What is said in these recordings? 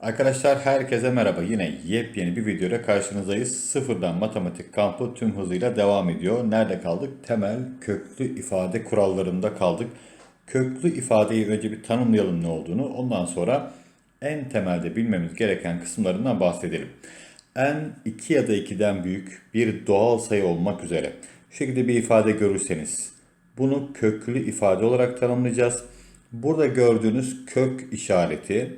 Arkadaşlar herkese merhaba. Yine yepyeni bir videoda karşınızdayız. Sıfırdan matematik kampı tüm hızıyla devam ediyor. Nerede kaldık? Temel köklü ifade kurallarında kaldık. Köklü ifadeyi önce bir tanımlayalım ne olduğunu. Ondan sonra en temelde bilmemiz gereken kısımlarından bahsedelim. En 2 ya da 2'den büyük bir doğal sayı olmak üzere şu şekilde bir ifade görürseniz bunu köklü ifade olarak tanımlayacağız. Burada gördüğünüz kök işareti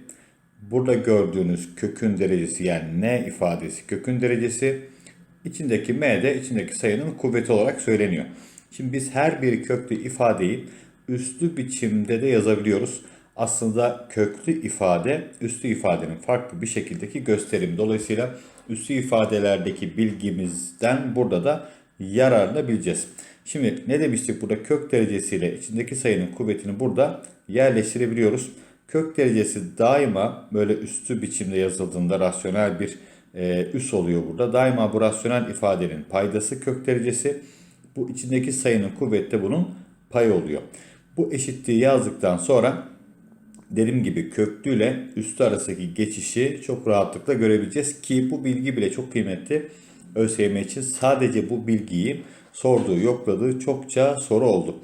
Burada gördüğünüz kökün derecesi yani n ifadesi kökün derecesi içindeki m de içindeki sayının kuvveti olarak söyleniyor. Şimdi biz her bir köklü ifadeyi üslü biçimde de yazabiliyoruz. Aslında köklü ifade üslü ifadenin farklı bir şekildeki gösterimi. Dolayısıyla üslü ifadelerdeki bilgimizden burada da yararlanabileceğiz. Şimdi ne demiştik burada kök derecesiyle içindeki sayının kuvvetini burada yerleştirebiliyoruz. Kök derecesi daima böyle üstü biçimde yazıldığında rasyonel bir e, üs oluyor burada. Daima bu rasyonel ifadenin paydası kök derecesi. Bu içindeki sayının kuvveti de bunun payı oluyor. Bu eşitliği yazdıktan sonra dediğim gibi köklü ile üstü arasındaki geçişi çok rahatlıkla görebileceğiz ki bu bilgi bile çok kıymetli. ÖSYM için sadece bu bilgiyi sorduğu, yokladığı çokça soru oldu.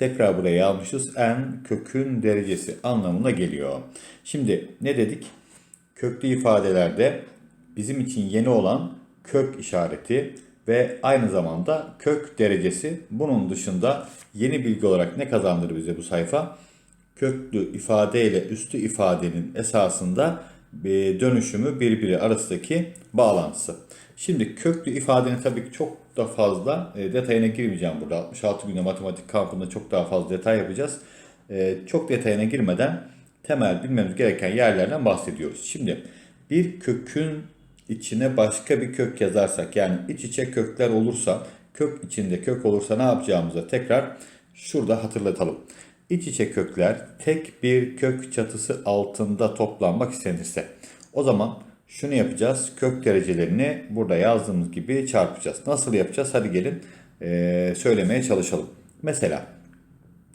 Tekrar buraya almışız. n kökün derecesi anlamına geliyor. Şimdi ne dedik? Köklü ifadelerde bizim için yeni olan kök işareti ve aynı zamanda kök derecesi. Bunun dışında yeni bilgi olarak ne kazandırır bize bu sayfa? Köklü ifade ile üstü ifadenin esasında dönüşümü birbiri arasındaki bağlantısı. Şimdi köklü ifadenin tabii ki çok da fazla e, detayına girmeyeceğim burada. 66 günde matematik kampında çok daha fazla detay yapacağız. E, çok detayına girmeden temel bilmemiz gereken yerlerden bahsediyoruz. Şimdi bir kökün içine başka bir kök yazarsak yani iç içe kökler olursa kök içinde kök olursa ne yapacağımızı tekrar şurada hatırlatalım. İç içe kökler tek bir kök çatısı altında toplanmak istenirse o zaman şunu yapacağız. Kök derecelerini burada yazdığımız gibi çarpacağız. Nasıl yapacağız? Hadi gelin ee, söylemeye çalışalım. Mesela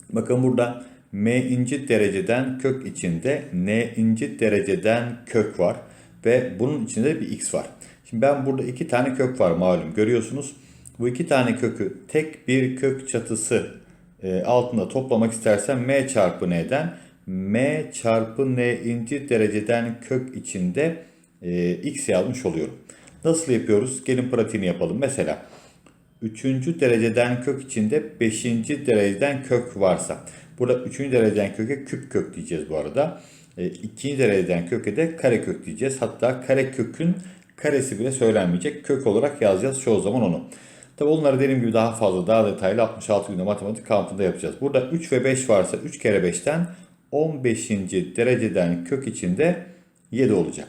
bakın burada m incit dereceden kök içinde n incit dereceden kök var. Ve bunun içinde bir x var. Şimdi ben burada iki tane kök var malum görüyorsunuz. Bu iki tane kökü tek bir kök çatısı e, altında toplamak istersem m çarpı n'den m çarpı n incit dereceden kök içinde e, x yazmış oluyorum. Nasıl yapıyoruz? Gelin pratiğini yapalım. Mesela 3. dereceden kök içinde 5. dereceden kök varsa. Burada 3. dereceden köke küp kök diyeceğiz bu arada. 2. E, dereceden köke de kare kök diyeceğiz. Hatta kare kökün karesi bile söylenmeyecek. Kök olarak yazacağız çoğu zaman onu. Tabi onları dediğim gibi daha fazla daha detaylı 66 günde matematik kampında yapacağız. Burada 3 ve 5 varsa 3 kere 5'ten 15. dereceden kök içinde 7 olacak.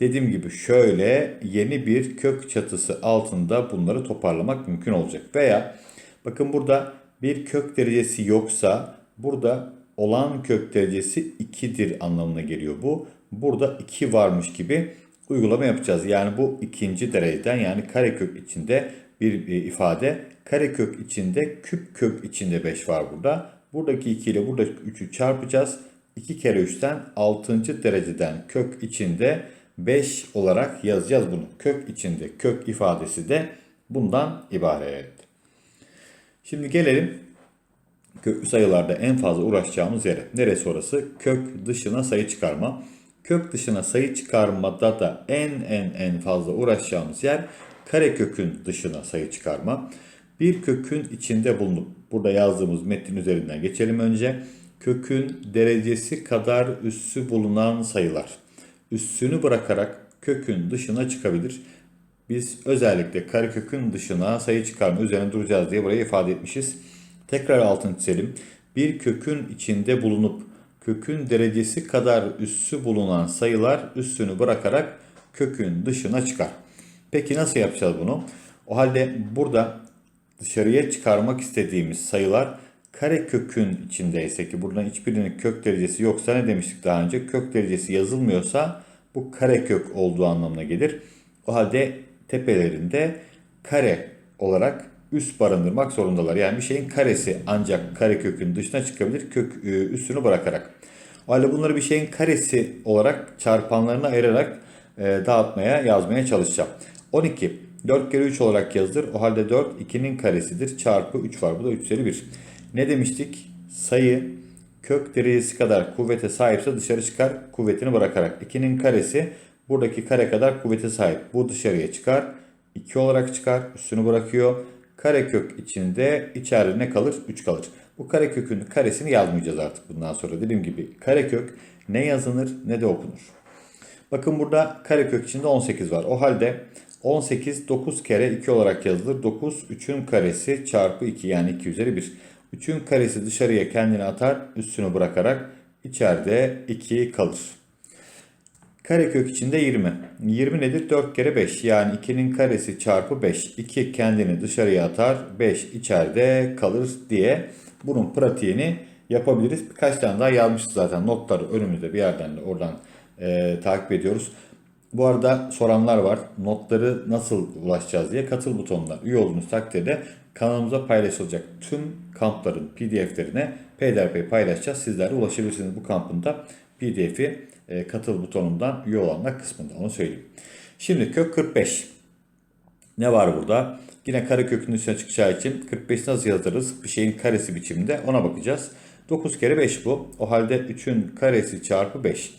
Dediğim gibi şöyle yeni bir kök çatısı altında bunları toparlamak mümkün olacak. Veya bakın burada bir kök derecesi yoksa burada olan kök derecesi 2'dir anlamına geliyor bu. Burada 2 varmış gibi uygulama yapacağız. Yani bu ikinci dereceden yani karekök içinde bir ifade. Karekök içinde küp kök içinde 5 var burada. Buradaki 2 ile buradaki 3'ü çarpacağız. 2 kere 3'ten 6. dereceden kök içinde 5 olarak yazacağız bunu. Kök içinde kök ifadesi de bundan ibaret. Şimdi gelelim köklü sayılarda en fazla uğraşacağımız yere. Neresi orası? Kök dışına sayı çıkarma. Kök dışına sayı çıkarmada da en en en fazla uğraşacağımız yer karekökün dışına sayı çıkarma. Bir kökün içinde bulunup burada yazdığımız metnin üzerinden geçelim önce. Kökün derecesi kadar üssü bulunan sayılar üssünü bırakarak kökün dışına çıkabilir. Biz özellikle karekökün dışına sayı çıkarma üzerine duracağız diye buraya ifade etmişiz. Tekrar altını çizelim. Bir kökün içinde bulunup kökün derecesi kadar üssü bulunan sayılar üssünü bırakarak kökün dışına çıkar. Peki nasıl yapacağız bunu? O halde burada dışarıya çıkarmak istediğimiz sayılar kare kökün içindeyse ki buradan hiçbirinin kök derecesi yoksa ne demiştik daha önce? Kök derecesi yazılmıyorsa bu kare kök olduğu anlamına gelir. O halde tepelerinde kare olarak üst barındırmak zorundalar. Yani bir şeyin karesi ancak kare kökün dışına çıkabilir kök e, üstünü bırakarak. O halde bunları bir şeyin karesi olarak çarpanlarına ayırarak e, dağıtmaya, yazmaya çalışacağım. 12 4 kere 3 olarak yazılır. O halde 4 2'nin karesidir. Çarpı 3 var. Bu da 3 üzeri 1. Ne demiştik? Sayı kök derecesi kadar kuvvete sahipse dışarı çıkar kuvvetini bırakarak. 2'nin karesi buradaki kare kadar kuvvete sahip. Bu dışarıya çıkar. 2 olarak çıkar. Üstünü bırakıyor. Karekök içinde içeride ne kalır? 3 kalır. Bu karekökün karesini yazmayacağız artık bundan sonra. Dediğim gibi karekök ne yazılır ne de okunur. Bakın burada karekök içinde 18 var. O halde 18 9 kere 2 olarak yazılır. 9 3'ün karesi çarpı 2 yani 2 üzeri 1. 3'ün karesi dışarıya kendini atar üstünü bırakarak içeride 2 kalır. Karekök içinde 20. 20 nedir? 4 kere 5 yani 2'nin karesi çarpı 5. 2 kendini dışarıya atar 5 içeride kalır diye bunun pratiğini yapabiliriz. Birkaç tane daha yazmışız zaten notları önümüzde bir yerden de oradan e, takip ediyoruz. Bu arada soranlar var. Notları nasıl ulaşacağız diye katıl butonuna üye olduğunuz takdirde kanalımıza paylaşılacak tüm kampların pdf'lerine peyderpey paylaşacağız. Sizler ulaşabilirsiniz bu kampında pdf'i e, katıl butonundan üye olanlar kısmında onu söyleyeyim. Şimdi kök 45. Ne var burada? Yine kare kökün üstüne çıkacağı için 45 nasıl yazarız? Bir şeyin karesi biçiminde ona bakacağız. 9 kere 5 bu. O halde 3'ün karesi çarpı 5.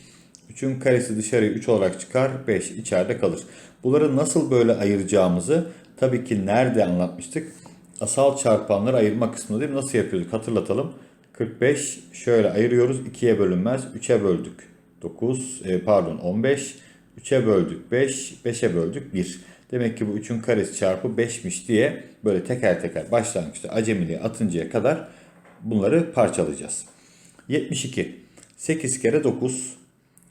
3'ün karesi dışarıya 3 olarak çıkar. 5 içeride kalır. Bunları nasıl böyle ayıracağımızı tabii ki nerede anlatmıştık? Asal çarpanları ayırma kısmında değil mi? Nasıl yapıyorduk? Hatırlatalım. 45 şöyle ayırıyoruz. 2'ye bölünmez. 3'e böldük. 9 e, pardon 15. 3'e böldük 5. 5'e böldük 1. Demek ki bu 3'ün karesi çarpı 5'miş diye böyle teker teker başlangıçta acemiliğe atıncaya kadar bunları parçalayacağız. 72. 8 kere 9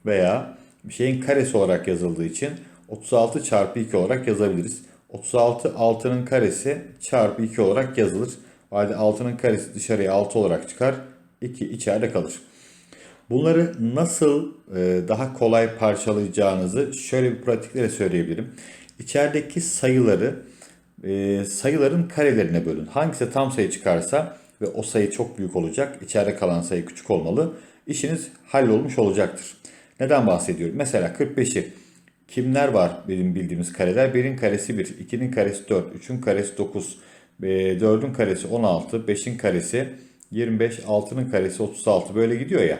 veya bir şeyin karesi olarak yazıldığı için 36 çarpı 2 olarak yazabiliriz. 36 6'nın karesi çarpı 2 olarak yazılır. O halde 6'nın karesi dışarıya 6 olarak çıkar. 2 içeride kalır. Bunları nasıl e, daha kolay parçalayacağınızı şöyle bir pratikle söyleyebilirim. İçerideki sayıları e, sayıların karelerine bölün. Hangisi tam sayı çıkarsa ve o sayı çok büyük olacak. İçeride kalan sayı küçük olmalı. İşiniz hallolmuş olacaktır. Neden bahsediyorum? Mesela 45'i kimler var benim bildiğimiz kareler? 1'in karesi 1, 2'nin karesi 4, 3'ün karesi 9, 4'ün karesi 16, 5'in karesi 25, 6'nın karesi 36 böyle gidiyor ya.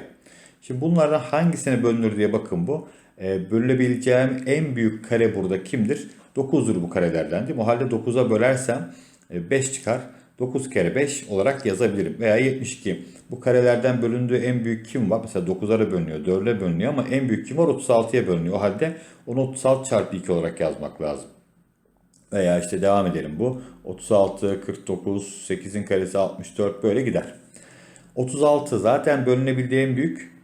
Şimdi bunlardan hangisine bölünür diye bakın bu. E, bölünebileceğim en büyük kare burada kimdir? 9'dur bu karelerden değil mi? O halde 9'a bölersem e, 5 çıkar. 9 kere 5 olarak yazabilirim. Veya 72. Bu karelerden bölündüğü en büyük kim var? Mesela 9'a bölünüyor, 4'e bölünüyor ama en büyük kim var? 36'ya bölünüyor. O halde onu 36 çarpı 2 olarak yazmak lazım. Veya işte devam edelim bu. 36, 49, 8'in karesi 64 böyle gider. 36 zaten bölünebildiği en büyük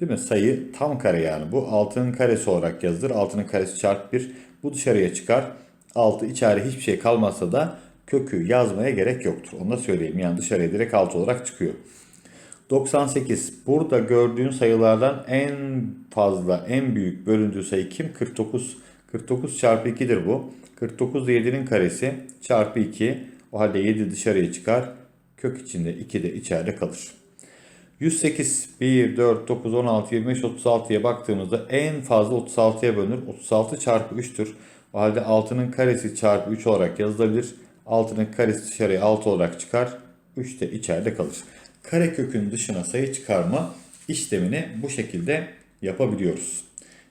Değil mi? Sayı tam kare yani. Bu 6'nın karesi olarak yazılır. 6'nın karesi çarpı 1. Bu dışarıya çıkar. 6 içeride hiçbir şey kalmazsa da kökü yazmaya gerek yoktur. Onu da söyleyeyim. Yani dışarıya direkt 6 olarak çıkıyor. 98. Burada gördüğün sayılardan en fazla, en büyük bölündüğü sayı kim? 49. 49 çarpı 2'dir bu. 49 da 7'nin karesi çarpı 2. O halde 7 dışarıya çıkar. Kök içinde 2 de içeride kalır. 108, 1, 4, 9, 16, 25, 36'ya baktığımızda en fazla 36'ya bölünür. 36 çarpı 3'tür. O halde 6'nın karesi çarpı 3 olarak yazılabilir. 6'nın karesi dışarıya 6 olarak çıkar. 3 de içeride kalır. Karekökün dışına sayı çıkarma işlemini bu şekilde yapabiliyoruz.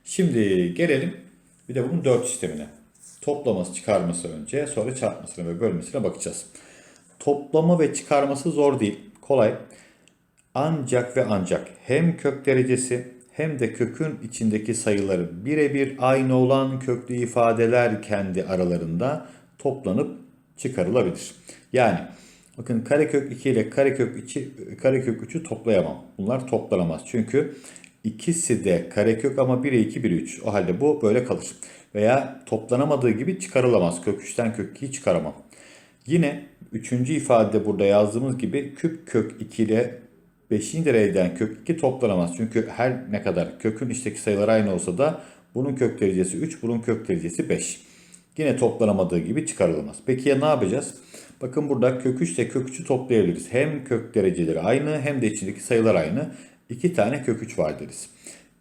Şimdi gelelim bir de bunun 4 işlemine. Toplaması çıkarması önce sonra çarpmasına ve bölmesine bakacağız. Toplama ve çıkarması zor değil. Kolay. Ancak ve ancak hem kök derecesi hem de kökün içindeki sayıları birebir aynı olan köklü ifadeler kendi aralarında toplanıp çıkarılabilir. Yani bakın karekök 2 ile karekök 2 karekök 3'ü toplayamam. Bunlar toplanamaz. Çünkü ikisi de karekök ama 1'e 2 1'e 3. O halde bu böyle kalır. Veya toplanamadığı gibi çıkarılamaz. Kök 3'ten kök 2'yi çıkaramam. Yine üçüncü ifadede burada yazdığımız gibi küp kök 2 ile 5. dereceden kök 2 toplanamaz. Çünkü her ne kadar kökün içteki sayılar aynı olsa da bunun kök derecesi 3, bunun kök derecesi 5. Yine toplanamadığı gibi çıkarılamaz. Peki ya ne yapacağız? Bakın burada kök 3 ile kök 3'ü toplayabiliriz. Hem kök dereceleri aynı hem de içindeki sayılar aynı. 2 tane kök 3 var deriz.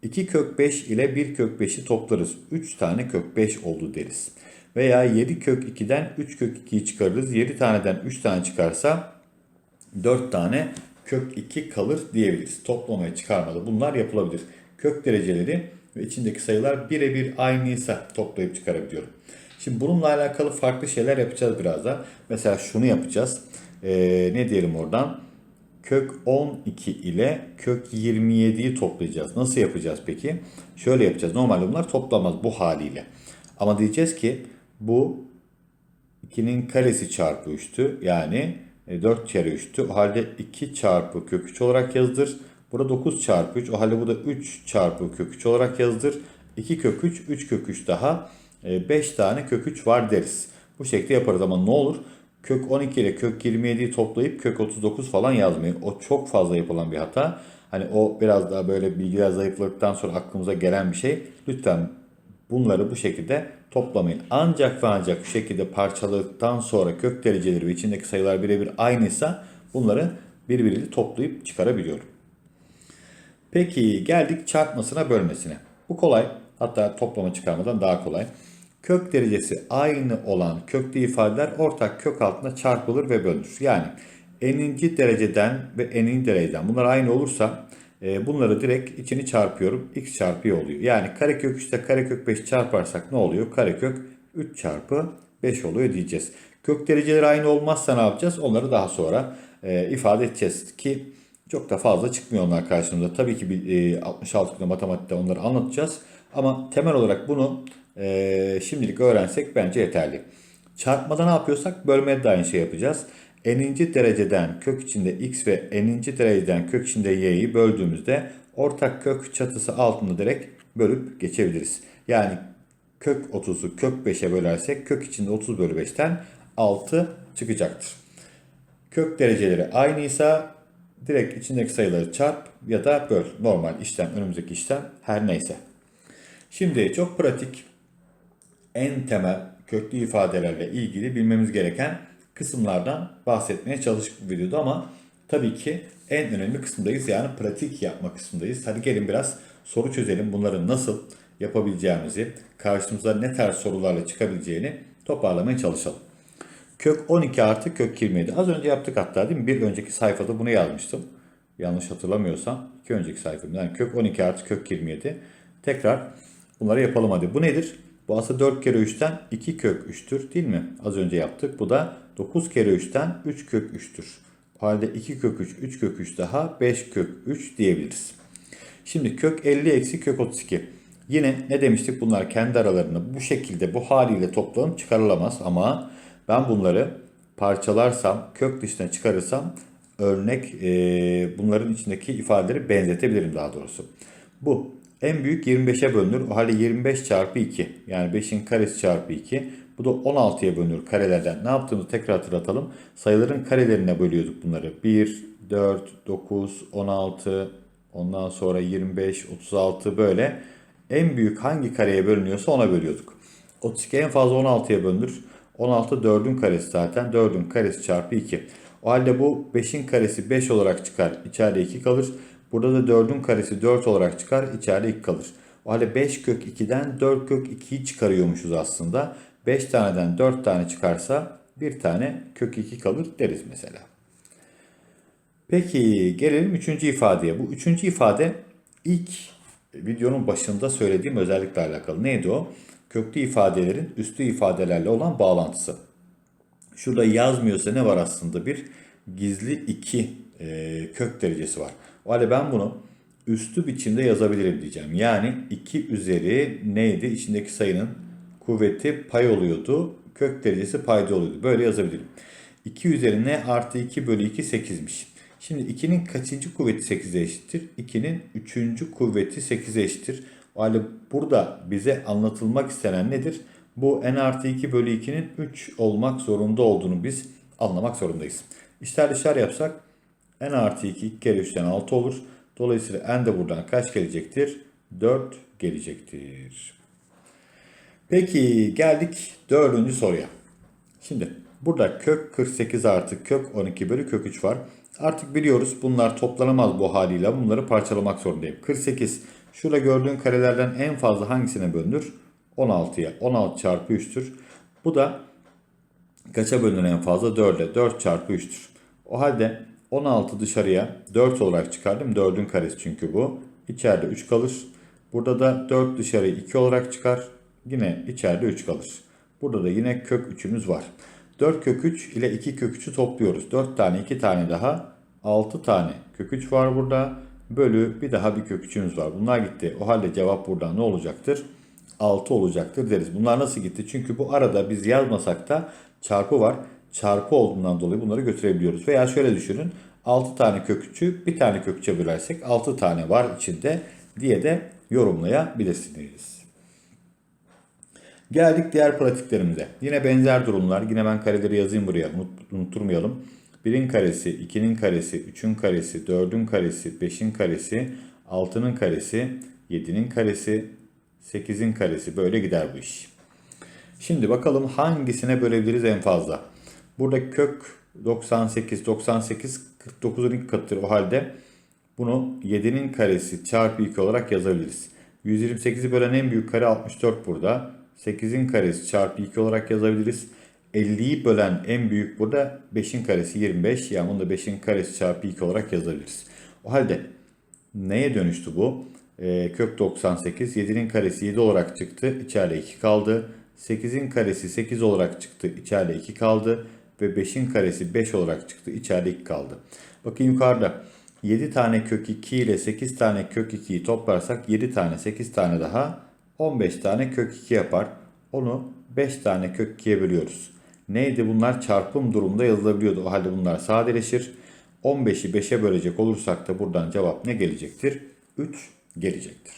2 kök 5 ile 1 kök 5'i toplarız. 3 tane kök 5 oldu deriz. Veya 7 kök 2'den 3 kök 2'yi çıkarırız. 7 taneden 3 tane çıkarsa 4 tane kök 2 kalır diyebiliriz. Toplamaya çıkarmada bunlar yapılabilir. Kök dereceleri ve içindeki sayılar birebir aynıysa toplayıp çıkarabiliyorum. Şimdi bununla alakalı farklı şeyler yapacağız birazdan. Mesela şunu yapacağız. Ee, ne diyelim oradan? Kök 12 ile kök 27'yi toplayacağız. Nasıl yapacağız peki? Şöyle yapacağız. Normalde bunlar toplamaz bu haliyle. Ama diyeceğiz ki bu 2'nin karesi çarpı 3'tü. Yani 4 kere 3'tü. O halde 2 çarpı kök 3 olarak yazılır. Burada 9 çarpı 3. O halde bu da 3 çarpı kök 3 olarak yazılır. 2 kök 3, 3 kök 3 daha 5 tane kök 3 var deriz. Bu şekilde yaparız ama ne olur? Kök 12 ile kök 27'yi toplayıp kök 39 falan yazmayın. O çok fazla yapılan bir hata. Hani o biraz daha böyle bilgiler zayıfladıktan sonra aklımıza gelen bir şey. Lütfen bunları bu şekilde toplamayın. Ancak ve ancak şu şekilde parçaladıktan sonra kök dereceleri ve içindeki sayılar birebir aynıysa bunları birbiriyle toplayıp çıkarabiliyorum. Peki geldik çarpmasına bölmesine. Bu kolay. Hatta toplama çıkarmadan daha kolay. Kök derecesi aynı olan köklü ifadeler ortak kök altında çarpılır ve bölünür. Yani eninci dereceden ve eninci dereceden bunlar aynı olursa e, bunları direkt içini çarpıyorum. x çarpı oluyor. Yani karekök 3 ile karekök 5 çarparsak ne oluyor? Karekök 3 çarpı 5 oluyor diyeceğiz. Kök dereceleri aynı olmazsa ne yapacağız? Onları daha sonra e, ifade edeceğiz ki çok da fazla çıkmıyor onlar karşımıza. Tabii ki bir, e, 66 kilo matematikte onları anlatacağız. Ama temel olarak bunu e, şimdilik öğrensek bence yeterli. Çarpmada ne yapıyorsak bölmede de aynı şey yapacağız. N'inci dereceden kök içinde x ve n'inci dereceden kök içinde y'yi böldüğümüzde ortak kök çatısı altında direkt bölüp geçebiliriz. Yani kök 30'u kök 5'e bölersek kök içinde 30 bölü 5'ten 6 çıkacaktır. Kök dereceleri aynıysa direkt içindeki sayıları çarp ya da böl. Normal işlem, önümüzdeki işlem her neyse. Şimdi çok pratik, en temel köklü ifadelerle ilgili bilmemiz gereken kısımlardan bahsetmeye çalıştık bu videoda ama tabii ki en önemli kısımdayız yani pratik yapma kısmındayız. Hadi gelin biraz soru çözelim. Bunları nasıl yapabileceğimizi, karşımıza ne tarz sorularla çıkabileceğini toparlamaya çalışalım. Kök 12 artı kök 27. Az önce yaptık hatta değil mi? Bir önceki sayfada bunu yazmıştım. Yanlış hatırlamıyorsam. iki önceki sayfamda. Yani kök 12 artı kök 27. Tekrar bunları yapalım hadi. Bu nedir? Bu aslında 4 kere 3'ten 2 kök 3'tür değil mi? Az önce yaptık. Bu da 9 kere 3'ten 3 kök 3'tür. O halde 2 kök 3, 3 kök 3 daha 5 kök 3 diyebiliriz. Şimdi kök 50 eksi kök 32. Yine ne demiştik bunlar kendi aralarında bu şekilde bu haliyle toplanıp çıkarılamaz ama ben bunları parçalarsam kök dışına çıkarırsam örnek e, bunların içindeki ifadeleri benzetebilirim daha doğrusu. Bu en büyük 25'e bölünür. O halde 25 çarpı 2 yani 5'in karesi çarpı 2. Bu da 16'ya bölünür karelerden. Ne yaptığımızı tekrar hatırlatalım. Sayıların karelerine bölüyorduk bunları. 1, 4, 9, 16, ondan sonra 25, 36 böyle. En büyük hangi kareye bölünüyorsa ona bölüyorduk. 32 en fazla 16'ya bölünür. 16 4'ün karesi zaten. 4'ün karesi çarpı 2. O halde bu 5'in karesi 5 olarak çıkar. İçeride 2 kalır. Burada da 4'ün karesi 4 olarak çıkar. İçeride 2 kalır. O halde 5 kök 2'den 4 kök 2'yi çıkarıyormuşuz aslında. 5 taneden 4 tane çıkarsa bir tane kök 2 kalır deriz mesela. Peki gelelim 3. ifadeye. Bu 3. ifade ilk videonun başında söylediğim özellikle alakalı. Neydi o? Köklü ifadelerin üstü ifadelerle olan bağlantısı. Şurada yazmıyorsa ne var aslında? Bir gizli 2 e, kök derecesi var. O halde ben bunu üstü biçimde yazabilirim diyeceğim. Yani 2 üzeri neydi? İçindeki sayının kuvveti pay oluyordu. Kök derecesi payda oluyordu. Böyle yazabilirim. 2 üzeri n artı 2 bölü 2 8'miş. Şimdi 2'nin kaçıncı kuvveti 8'e eşittir? 2'nin 3. kuvveti 8'e eşittir. O halde burada bize anlatılmak istenen nedir? Bu n artı 2 bölü 2'nin 3 olmak zorunda olduğunu biz anlamak zorundayız. İşler dışlar yapsak n artı 2 2 kere 3'ten 6 olur. Dolayısıyla n de buradan kaç gelecektir? 4 gelecektir. Peki geldik dördüncü soruya. Şimdi burada kök 48 artı kök 12 bölü kök 3 var. Artık biliyoruz bunlar toplanamaz bu haliyle. Bunları parçalamak zorundayım. 48. Şurada gördüğün karelerden en fazla hangisine bölünür? 16'ya. 16 çarpı 3'tür. Bu da kaça bölünür en fazla? 4'e. 4 çarpı 3'tür. O halde 16 dışarıya 4 olarak çıkardım. 4'ün karesi çünkü bu. İçeride 3 kalır. Burada da 4 dışarıya 2 olarak çıkar. Yine içeride 3 kalır. Burada da yine kök 3'ümüz var. 4 kök 3 ile 2 kök 3'ü topluyoruz. 4 tane 2 tane daha 6 tane kök 3 var burada. Bölü bir daha bir kök 3'ümüz var. Bunlar gitti. O halde cevap burada ne olacaktır? 6 olacaktır deriz. Bunlar nasıl gitti? Çünkü bu arada biz yazmasak da çarpı var. Çarpı olduğundan dolayı bunları götürebiliyoruz. Veya şöyle düşünün. 6 tane kök 3'ü bir tane kök 3'e bölersek 6 tane var içinde diye de yorumlayabilirsiniz. Geldik diğer pratiklerimize. Yine benzer durumlar. Yine ben kareleri yazayım buraya. Unut, unutturmayalım. 1'in karesi, 2'nin karesi, 3'ün karesi, 4'ün karesi, 5'in karesi, 6'nın karesi, 7'nin karesi, 8'in karesi. Böyle gider bu iş. Şimdi bakalım hangisine bölebiliriz en fazla. Burada kök 98, 98 49'un ilk katıdır. O halde bunu 7'nin karesi çarpı 2 olarak yazabiliriz. 128'i bölen en büyük kare 64 burada. 8'in karesi çarpı 2 olarak yazabiliriz. 50'yi bölen en büyük burada 5'in karesi 25. Yani bunu da 5'in karesi çarpı 2 olarak yazabiliriz. O halde neye dönüştü bu? Ee, kök 98. 7'nin karesi 7 olarak çıktı. İçeride 2 kaldı. 8'in karesi 8 olarak çıktı. İçeride 2 kaldı. Ve 5'in karesi 5 olarak çıktı. İçeride 2 kaldı. Bakın yukarıda 7 tane kök 2 ile 8 tane kök 2'yi toplarsak 7 tane 8 tane daha 15 tane kök 2 yapar. Onu 5 tane kök 2'ye bölüyoruz. Neydi bunlar? Çarpım durumda yazılabiliyordu. O halde bunlar sadeleşir. 15'i 5'e bölecek olursak da buradan cevap ne gelecektir? 3 gelecektir.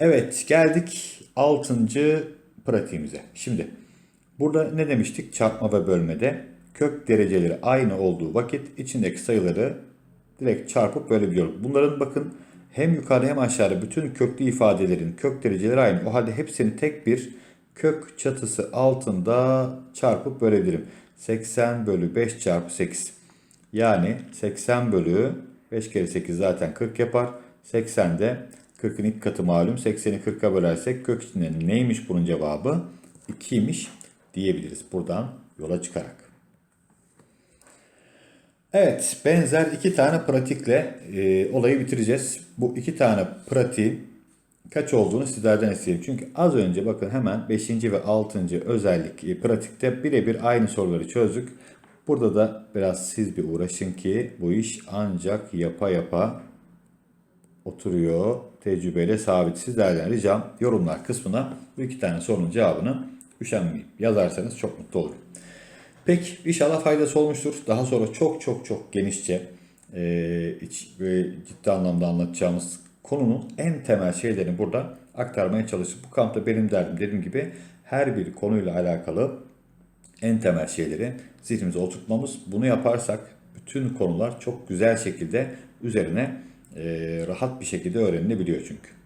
Evet geldik 6. pratiğimize. Şimdi burada ne demiştik? Çarpma ve bölmede kök dereceleri aynı olduğu vakit içindeki sayıları direkt çarpıp bölebiliyoruz. Bunların bakın hem yukarıda hem aşağıda bütün köklü ifadelerin kök dereceleri aynı. O halde hepsini tek bir kök çatısı altında çarpıp bölebilirim. 80 bölü 5 çarpı 8. Yani 80 bölü 5 kere 8 zaten 40 yapar. 80 de 40'ın ilk katı malum. 80'i 40'a bölersek kök içinden neymiş bunun cevabı? 2'ymiş diyebiliriz buradan yola çıkarak. Evet, benzer iki tane pratikle e, olayı bitireceğiz. Bu iki tane pratiğin kaç olduğunu sizlerden isteyeyim. Çünkü az önce bakın hemen 5. ve 6. özellik e, pratikte birebir aynı soruları çözdük. Burada da biraz siz bir uğraşın ki bu iş ancak yapa yapa oturuyor. Tecrübeyle sabit. Sizlerden ricam yorumlar kısmına bu iki tane sorunun cevabını üşenmeyip yazarsanız çok mutlu olurum. Pek inşallah faydası olmuştur. Daha sonra çok çok çok genişçe e, iç, ve ciddi anlamda anlatacağımız konunun en temel şeylerini burada aktarmaya çalıştık. Bu kampta benim derdim dediğim gibi her bir konuyla alakalı en temel şeyleri zihnimize oturtmamız. Bunu yaparsak bütün konular çok güzel şekilde üzerine e, rahat bir şekilde öğrenilebiliyor çünkü.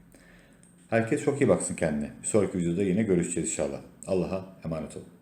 Herkes çok iyi baksın kendine. Bir sonraki videoda yine görüşeceğiz inşallah. Allah'a emanet olun.